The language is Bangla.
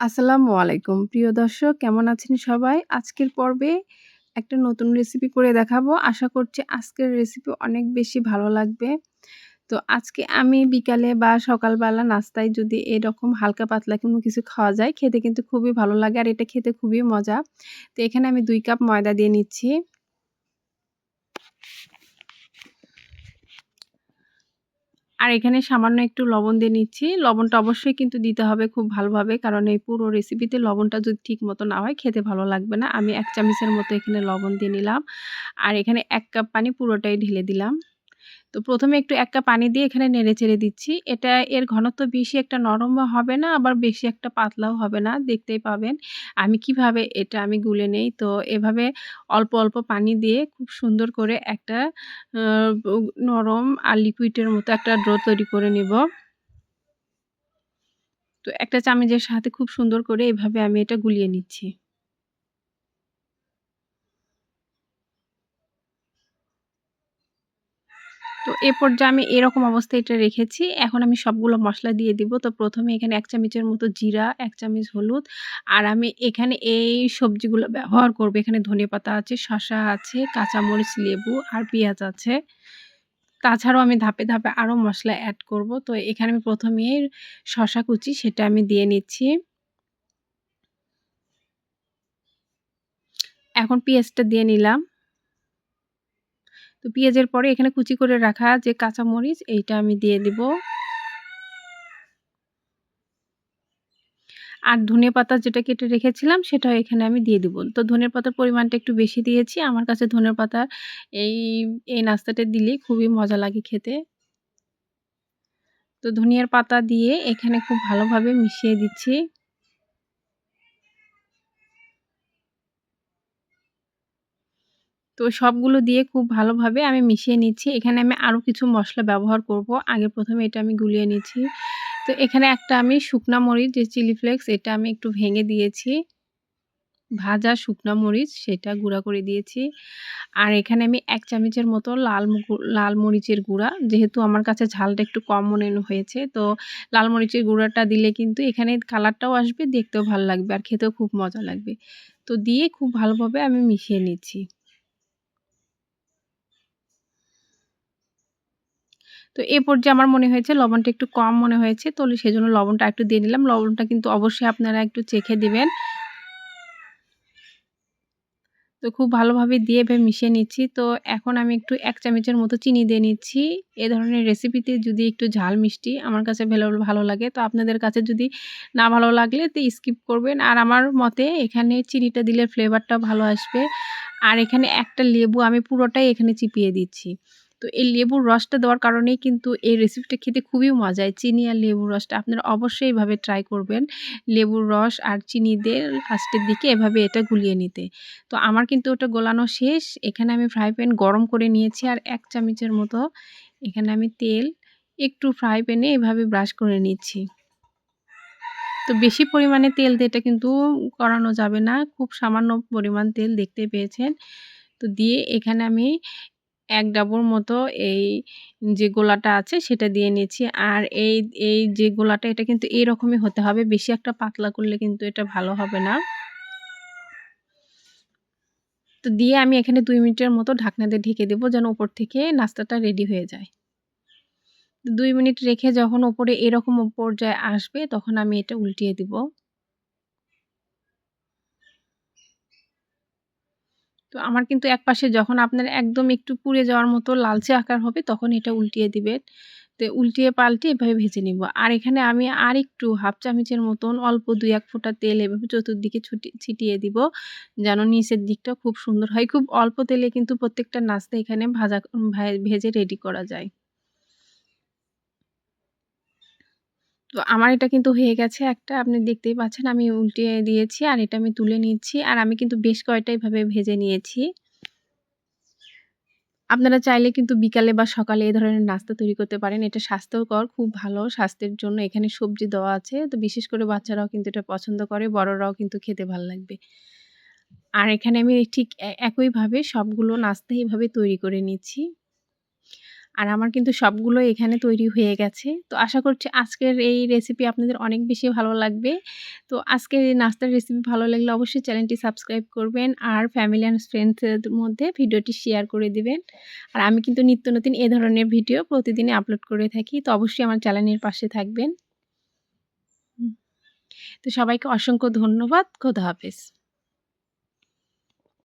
আসসালামু আলাইকুম। প্রিয় দর্শক, কেমন আছেন সবাই? আজকের পর্বে একটা নতুন রেসিপি করে দেখাবো। আশা করছি আজকের রেসিপি অনেক বেশি ভালো লাগবে। তো আজকে আমি বিকালে বা সকালবেলা নাস্তায় যদি এরকম হালকা পাতলা কোনো কিছু খাওয়া যায়, খেতে কিন্তু খুবই ভালো লাগে আর এটা খেতে খুবই মজা। তো এখানে আমি দুই কাপ ময়দা দিয়ে নিচ্ছি। আর এখানে সামান্য একটু লবণ দিয়ে নিচ্ছি। লবণটা অবশ্যই কিন্তু দিতে হবে খুব ভালোভাবে, কারণ এই পুরো রেসিপিতে লবণটা যদি ঠিক মতো না হয় খেতে ভালো লাগবে না। আমি এক চামচের মতো এখানে লবণ দিয়ে নিলাম। আর এখানে এক কাপ পানি পুরোটাই ঢেলে দিলাম। তো প্রথমে একটু এক কাপ পানি দিয়ে এখানে নেড়ে চেড়ে দিচ্ছি। এটা এর ঘনত্ব বেশি একটা নরমও হবে না, আবার বেশি একটা পাতলাও হবে না, দেখতেই পাবেন। আমি কীভাবে এটা আমি গুলে নেই, তো এভাবে অল্প অল্প পানি দিয়ে খুব সুন্দর করে একটা নরম আর লিকুইডের মতো একটা ড্রো তৈরি করে নিব। তো একটা চামচের সাথে খুব সুন্দর করে এভাবে আমি এটা গুলিয়ে নিচ্ছি। তো এ পর্যায়ে আমি এরকম অবস্থায় এটা রেখেছি। এখন আমি সবগুলো মশলা দিয়ে দিব। তো প্রথমে এখানে এক চামচের মতো জিরা, এক চামচ হলুদ। আর আমি এখানে এই সবজিগুলো ব্যবহার করব। এখানে ধনে পাতা আছে শশা আছে, কাঁচামরিচ, লেবু আর পেঁয়াজ আছে। তাছাড়াও আমি ধাপে ধাপে আরও মশলা অ্যাড করব। তো এখানে আমি প্রথমে শশা কুচি, সেটা আমি দিয়ে নিচ্ছি। এখন পেঁয়াজটা দিয়ে নিলাম। তো পেঁয়াজের পরে এখানে কুচি করে রাখা যে কাঁচামরিচ, এইটা আমি দিয়ে দিব। আর ধনে পাতা যেটা কেটে রেখেছিলাম, সেটাও এখানে আমি দিয়ে দিব। তো ধনের পাতার পরিমাণটা একটু বেশি দিয়েছি। আমার কাছে ধনের পাতা এই এই নাস্তাটা দিলে খুবই মজা লাগে খেতে। তো ধনিয়ার পাতা দিয়ে এখানে খুব ভালোভাবে মিশিয়ে দিচ্ছি। তো সবগুলো দিয়ে খুব ভালোভাবে আমি মিশিয়ে নিচ্ছি। এখানে আমি আরও কিছু মশলা ব্যবহার করব। আগে প্রথমে এটা আমি গুলিয়ে নিচ্ছি। তো এখানে একটা আমি শুকনা মরিচ, যে চিলি ফ্লেক্স, এটা আমি একটু ভেঙে দিয়েছি। ভাজা শুকনা মরিচ, সেটা গুঁড়া করে দিয়েছি। আর এখানে আমি এক চামচের মতো লাল লাল মরিচের গুঁড়া। যেহেতু আমার কাছে ঝালটা একটু কম মনে হয়েছে, তো লাল মরিচের গুঁড়াটা দিলে কিন্তু এখানে কালারটাও আসবে, দেখতেও ভালো লাগবে আর খেতেও খুব মজা লাগবে। তো দিয়ে খুব ভালোভাবে আমি মিশিয়ে নিচ্ছি। তো এ পর্যায়ে আমার মনে হয়েছে লবণটা একটু কম মনে হয়েছে, তো সেজন্য লবণটা একটু দিয়ে নিলাম। লবণটা কিন্তু অবশ্যই আপনারা একটু চেখে দিবেন। তো খুব ভালোভাবে দিয়ে ভেবে মিশিয়ে নিচ্ছি। তো এখন আমি একটু এক চামচের মতো চিনি দিয়ে নিচ্ছি। এ ধরনের রেসিপিতে যদি একটু ঝাল মিষ্টি আমার কাছে ভালো লাগে, তো আপনাদের কাছে যদি না ভালো লাগলে তো স্কিপ করবেন। আর আমার মতে এখানে চিনিটা দিলে ফ্লেভারটা ভালো আসবে। আর এখানে একটা লেবু আমি পুরোটাই এখানে চিপিয়ে দিচ্ছি। তো এই লেবুর রসটা দেওয়ার কারণেই কিন্তু এই রেসিপিটা খেতে খুবই মজায় চিনি আর লেবুর রসটা। আপনারা অবশ্যই এভাবে ট্রাই করবেন লেবুর রস আর চিনি দিয়ে লাস্টের দিকে এভাবে এটা গুলিয়ে নিতে। তো আমার কিন্তু ওটা গোলানো শেষ, এখানে আমি ফ্রাই প্যান গরম করে নিয়েছি আর এক চামচের মতো। এখানে আমি তেল একটু ফ্রাই প্যানে এভাবে ব্রাশ করে নিচ্ছি। তো বেশি পরিমাণে তেল দিয়ে এটা কিন্তু করানো যাবে না, খুব সামান্য পরিমাণ তেল দেখতে পেয়েছেন। তো দিয়ে এখানে আমি এক ডাবর মতো এই যে গোলাটা আছে সেটা দিয়ে নিচ্ছি আর এই এই যে গোলাটা এটা কিন্তু এইরকমই হতে হবে। বেশি একটা পাতলা করলে কিন্তু এটা ভালো হবে না। তো দিয়ে আমি এখানে দুই মিনিটের মতো ঢাকনা দিয়ে ঢেকে দেবো যেন উপর থেকে নাস্তাটা রেডি হয়ে যায়। দুই মিনিট রেখে যখন ওপরে এরকম পর্যায়ে আসবে তখন আমি এটা উল্টিয়ে দিব। তো আমার কিন্তু এক পাশে যখন আপনার একদম একটু পুড়ে যাওয়ার মতো লালচে আকার হবে, তখন এটা উল্টিয়ে দিবেন। তো উল্টিয়ে পাল্টে এভাবে ভেজে নিব। আর এখানে আমি আর একটু হাফ চামচের মতন অল্প দুই এক ফোঁটা তেল এভাবে চতুর্দিকে ছুটি, ছিটিয়ে দিব, যেন নিচের দিকটা খুব সুন্দর হয়। খুব অল্প তেলে কিন্তু প্রত্যেকটা নাস্তা এখানে ভাজা, ভেজে রেডি করা যায়। তো আমার এটা কিন্তু হয়ে গেছে একটা, আপনি দেখতেই পাচ্ছেন আমি উল্টিয়ে দিয়েছি আর এটা আমি তুলে নিচ্ছি আর আমি কিন্তু বেশ কয়টা ভেজে নিয়েছি। আপনারা চাইলে কিন্তু বিকালে বা সকালে এই ধরনের নাস্তা তৈরি করতে পারেন, এটা স্বাস্থ্যকর, খুব ভালো স্বাস্থ্যের জন্য। এখানে সবজি দেওয়া আছে, তো বিশেষ করে বাচ্চারাও কিন্তু এটা পছন্দ করে, বড়রাও কিন্তু খেতে ভালো লাগবে। আর এখানে আমি ঠিক একইভাবে সবগুলো নাস্তা এইভাবে তৈরি করে নিচ্ছি। আর আমার কিন্তু সবগুলো এখানে তৈরি হয়ে গেছে। তো আশা করছি আজকের এই রেসিপি আপনাদের অনেক বেশি ভালো লাগবে। তো আজকের এই নাস্তার রেসিপি ভালো লাগলে অবশ্যই চ্যানেলটি সাবস্ক্রাইব করবেন আর ফ্যামিলি অ্যান্ড ফ্রেন্ডসের মধ্যে ভিডিওটি শেয়ার করে দিবেন। আর আমি কিন্তু নিত্য নতুন এ ধরনের ভিডিও প্রতিদিনই আপলোড করে থাকি। তো অবশ্যই আমার চ্যানেলের পাশে থাকবেন। তো সবাইকে অসংখ্য ধন্যবাদ। খোদা হাফেজ।